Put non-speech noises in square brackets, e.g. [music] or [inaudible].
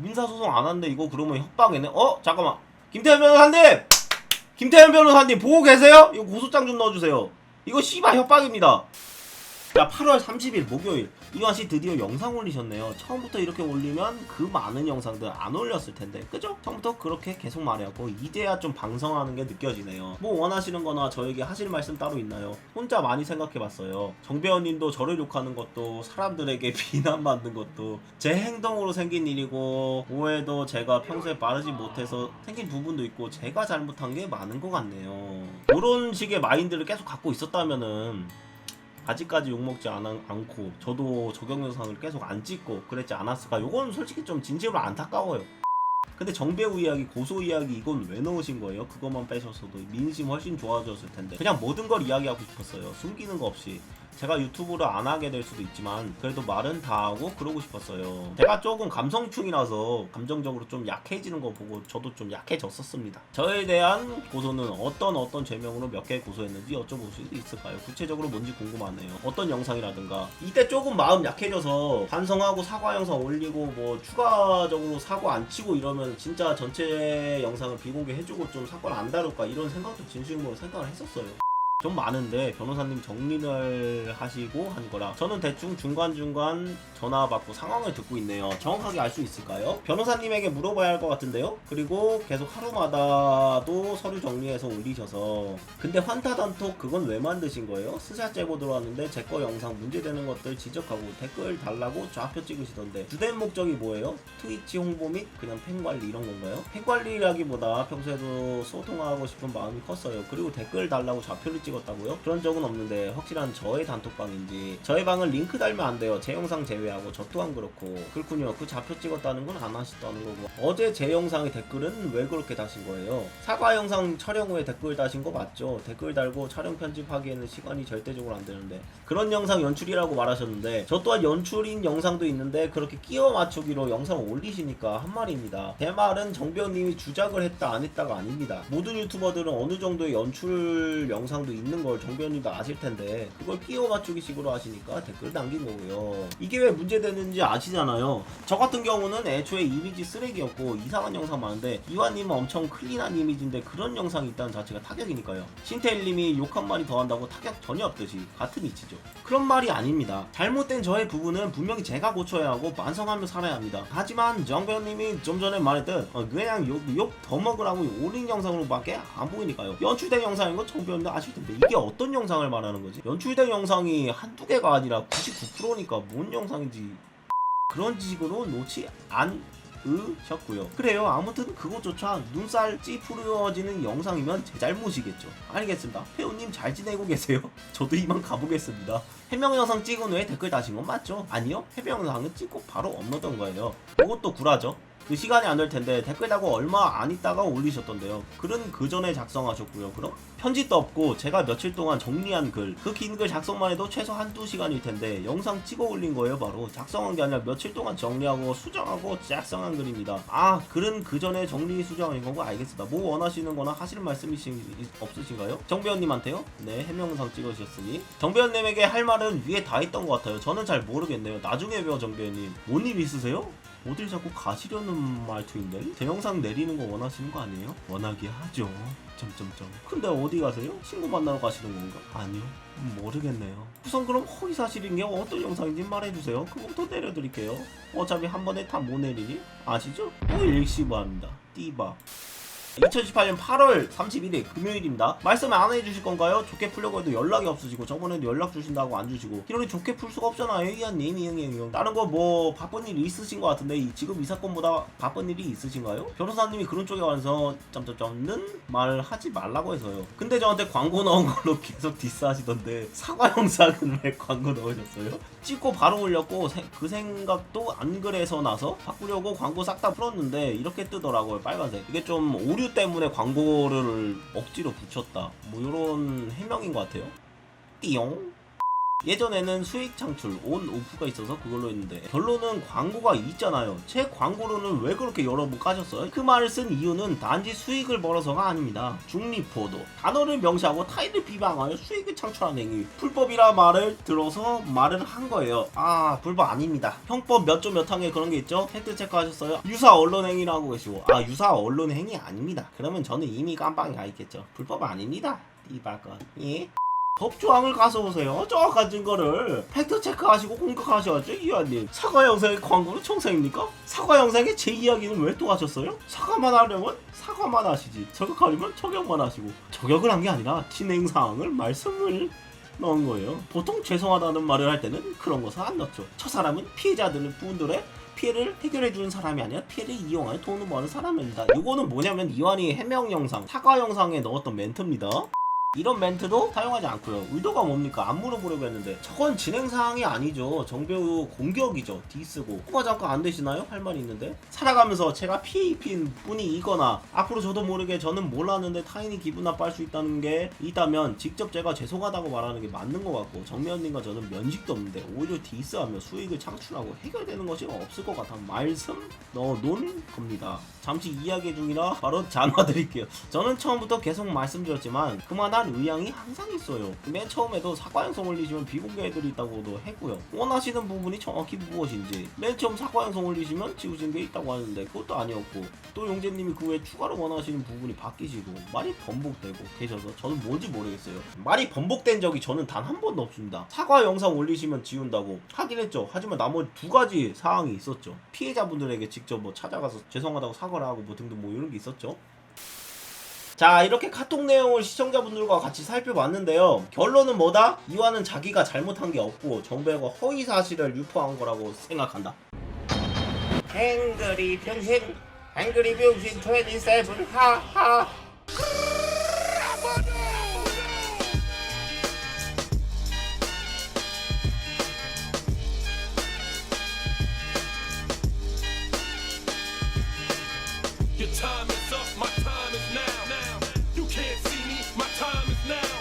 민사소송 안 한대 이거 그러면 협박이네 어? 잠깐만 김태현 변호사님! 김태현 변호사님 보고 계세요? 이거 고소장 좀 넣어주세요 이거 씨발 협박입니다 자 8월 30일 목요일 이완 씨 드디어 영상 올리셨네요. 처음부터 이렇게 올리면 그 많은 영상들 안 올렸을 텐데, 그죠? 처음부터 그렇게 계속 말해갖고 이제야 좀 방송하는 게 느껴지네요. 뭐 원하시는 거나 저에게 하실 말씀 따로 있나요? 혼자 많이 생각해봤어요. 정배우님도 저를 욕하는 것도 사람들에게 [laughs] 비난받는 것도 제 행동으로 생긴 일이고 오해도 제가 평소에 빠르지 못해서 생긴 부분도 있고 제가 잘못한 게 많은 것 같네요. 이런 식의 마인드를 계속 갖고 있었다면은 아직까지 욕먹지 않, 않고 저도 저격 영상을 계속 안 찍고 그랬지 않았을까? 요건 솔직히 좀 진심으로 안타까워요. 근데 정배우 이야기 고소 이야기 이건 왜 넣으신 거예요? 그것만 빼셨어도 민심 훨씬 좋아졌을 텐데 그냥 모든 걸 이야기하고 싶었어요. 숨기는 거 없이 제가 유튜브를 안 하게 될 수도 있지만 그래도 말은 다 하고 그러고 싶었어요. 제가 조금 감성충이라서 감정적으로 좀 약해지는 거 보고 저도 좀 약해졌었습니다. 저에 대한 고소는 어떤 어떤 죄명으로 몇 개 고소했는지 여쭤볼 수 있을까요? 구체적으로 뭔지 궁금하네요. 어떤 영상이라든가. 이때 조금 마음 약해져서 반성하고 사과 영상 올리고 뭐 추가적으로 사과 안 치고 이러면 진짜 전체 영상을 비공개해주고 좀 사과를 안 다룰까 이런 생각도 진심으로 생각을 했었어요 좀 많은데 변호사님 정리를 하시고 한 거라 저는 대충 중간중간 전화 받고 상황을 듣고 있네요 정확하게 알 수 있을까요? 변호사님에게 물어봐야 할 것 같은데요? 그리고 계속 하루마다도 서류 정리해서 올리셔서 근데 환타 단톡 그건 왜 만드신 거예요? 스샷 제보 들어왔는데 제 거 영상 문제되는 것들 지적하고 댓글 달라고 좌표 찍으시던데 주된 목적이 뭐예요? 트위치 홍보 및 그냥 팬 관리 이런 건가요? 팬 관리라기보다 평소에도 소통하고 싶은 마음이 컸어요 그리고 댓글 달라고 좌표를 찍 었다고요? 그런 적은 없는데 확실한 저의 단톡방인지 저의 방은 링크 달면 안 돼요 제 영상 제외하고 저 또한 그렇고 그렇군요 그 좌표 찍었다는 건 안 하셨다는 거고 어제 제 영상의 댓글은 왜 그렇게 다신 거예요? 사과 영상 촬영 후에 댓글 다신 거 맞죠? 댓글 달고 촬영 편집하기에는 시간이 절대적으로 안 되는데 그런 영상 연출이라고 말하셨는데 저 또한 연출인 영상도 있는데 그렇게 끼워 맞추기로 영상을 올리시니까 한 말입니다 제 말은 정배우님이 주작을 했다 안 했다가 아닙니다 모든 유튜버들은 어느 정도의 연출 영상도 있는 걸 정배우님도 아실 텐데 그걸 끼워 맞추기 식으로 하시니까 댓글 남긴 거고요. 이게 왜 문제되는지 아시잖아요. 저 같은 경우는 애초에 이미지 쓰레기였고 이상한 영상 많은데 이완님은 엄청 클린한 이미지인데 그런 영상이 있다는 자체가 타격이니까요. 신태일님이 욕 한 마리 더 한다고 타격 전혀 없듯이 같은 이치죠. 그런 말이 아닙니다. 잘못된 저의 부분은 분명히 제가 고쳐야 하고 반성하며 살아야 합니다. 하지만 정배우님이 좀 전에 말했듯 어, 그냥 욕 더 먹으라고 올린 영상으로밖에 안 보이니까요. 연출된 영상인 거 정배우님도 아실 텐데 이게 어떤 영상을 말하는 거지 연출된 영상이 한두 개가 아니라 99%니까 뭔 영상인지 그런 식으로 놓지 않 으셨고요. 그래요. 아무튼 그것조차 눈살 찌푸려지는 영상이면 제 잘못이겠죠. 알겠습니다. 회원님 잘 지내고 계세요? [laughs] 저도 이만 가보겠습니다. 해명 영상 찍은 후에 댓글 다신 건 맞죠? 아니요. 해명 영상은 찍고 바로 업로드한 거예요. 그것도 구라죠. 그 시간이 안 될 텐데 댓글 달고 얼마 안 있다가 올리셨던데요. 글은 그 전에 작성하셨고요. 그럼 편집도 없고 제가 며칠 동안 정리한 글, 그 긴 글 작성만 해도 최소 한두 시간일 텐데 영상 찍어 올린 거예요, 바로. 작성한 게 아니라 며칠 동안 정리하고 수정하고 작성한 글입니다. 아, 글은 그 전에 정리 수정한 거고 알겠습니다. 뭐 원하시는 거나 하실 말씀이 없으신가요? 정배우님한테요? 네, 해명상 찍으셨으니. 정배우님에게 할 말은 위에 다 있던 것 같아요. 저는 잘 모르겠네요. 나중에 배워 정배우님. 뭔 일 있으세요? 어딜 자꾸 가시려는 말투인데? 제 영상 내리는 거 원하시는 거 아니에요? 원하게 하죠. 점점점. 근데 어디 가세요? 친구 만나러 가시는 건가? 아니요. 모르겠네요. 우선 그럼 허위 사실인 게 어떤 영상인지 말해주세요. 그거부터 내려드릴게요. 어차피 한 번에 다 못 내리니? 아시죠? 또 일시부합니다. 띠바. 2018년 8월 31일 금요일입니다. 말씀 안 해주실 건가요? 좋게 풀려고 해도 연락이 없으시고 저번에도 연락 주신다고 안 주시고 이러니 좋게 풀 수가 없잖아요. 이한님, 이형님. 다른 거 뭐 바쁜 일이 있으신 것 같은데 이- 지금 이 사건보다 바쁜 일이 있으신가요? 변호사님이 그런 쪽에 와서 점점점는 말 하지 말라고 해서요. 근데 저한테 광고 넣은 걸로 [laughs] 계속 디스하시던데 사과 영상은 왜 광고 넣으셨어요? 찍고 바로 올렸고 세- 그 생각도 안 그래서 나서 바꾸려고 광고 싹 다 풀었는데 이렇게 뜨더라고요 빨간색. 이게 좀 오류 때문에 광고를 억지로 붙였다. 뭐 이런 해명인 것 같아요. 띠용 예전에는 수익 창출 온 오프가 있어서 그걸로 했는데 결론은 광고가 있잖아요. 제 광고로는 왜 그렇게 여러 번 까셨어요? 그 말을 쓴 이유는 단지 수익을 벌어서가 아닙니다. 중립포도. 단어를 명시하고 타인을 비방하여 수익을 창출하는 행위. 불법이라 말을 들어서 말을 한 거예요. 아 불법 아닙니다. 형법 몇 조 몇 항에 그런 게 있죠? 팩트 체크 하셨어요? 유사 언론 행위를 하고 계시고. 아 유사 언론 행위 아닙니다. 그러면 저는 이미 깜빵에 가 있겠죠. 불법 아닙니다. 이발건 예? 법조항을 가서 보세요. 정확한 증거를 팩트 체크하시고 공격하셔야죠, 이완님. 사과 영상의 광고는 청사입니까? 사과 영상에 제 이야기는 왜 또 하셨어요? 사과만 하려면 사과만 하시지. 저격하려면 저격만 하시고. 저격을 한 게 아니라 진행 사항을 말씀을 넣은 거예요. 보통 죄송하다는 말을 할 때는 그런 것을 안 넣죠. 저 사람은 피해자들 분들의 피해를 해결해 주는 사람이 아니라 피해를 이용하여 돈을 버는 사람입니다. 이거는 뭐냐면 이완이 해명 영상, 사과 영상에 넣었던 멘트입니다. 이런 멘트도 사용하지 않고요. 의도가 뭡니까? 안 물어보려고 했는데 저건 진행 사항이 아니죠. 정배우 공격이죠. 디스고. 뭐가 잠깐 안 되시나요? 할 말이 있는데 살아가면서 제가 피해 입힌 분이이거나 앞으로 저도 모르게 저는 몰랐는데 타인이 기분 나빠할 수 있다는 게 있다면 직접 제가 죄송하다고 말하는 게 맞는 것 같고 정배우님과 저는 면식도 없는데 오히려 디스하며 수익을 창출하고 해결되는 것이 없을 것 같아 말씀 넣어놓은 겁니다. 잠시 이야기 중이라 바로 [laughs] 전화 드릴게요. 저는 처음부터 계속 말씀드렸지만 그만한 의향이 항상 있어요. 맨 처음에도 사과 영상 올리시면 비공개해드리 있다고도 했고요. 원하시는 부분이 정확히 무엇인지 맨 처음 사과 영상 올리시면 지우신 게 있다고 하는데 그것도 아니었고 또 용재님이 그 외에 추가로 원하시는 부분이 바뀌시고 말이 번복되고 계셔서 저는 뭔지 모르겠어요. 말이 번복된 적이 저는 단 한 번도 없습니다. 사과 영상 올리시면 지운다고 하긴 했죠. 하지만 나머지 두 가지 사항이 있었죠. 피해자분들에게 직접 뭐 찾아가서 죄송하다고 사과를 하고 뭐 등등 뭐 이런 게 있었죠. 자 이렇게 카톡 내용을 시청자분들과 같이 살펴봤는데요. 결론은 뭐다? 이와는 자기가 잘못한 게 없고 정배가 허위 사실을 유포한 거라고 생각한다. 행그리 병신 행그리 병신 27 하하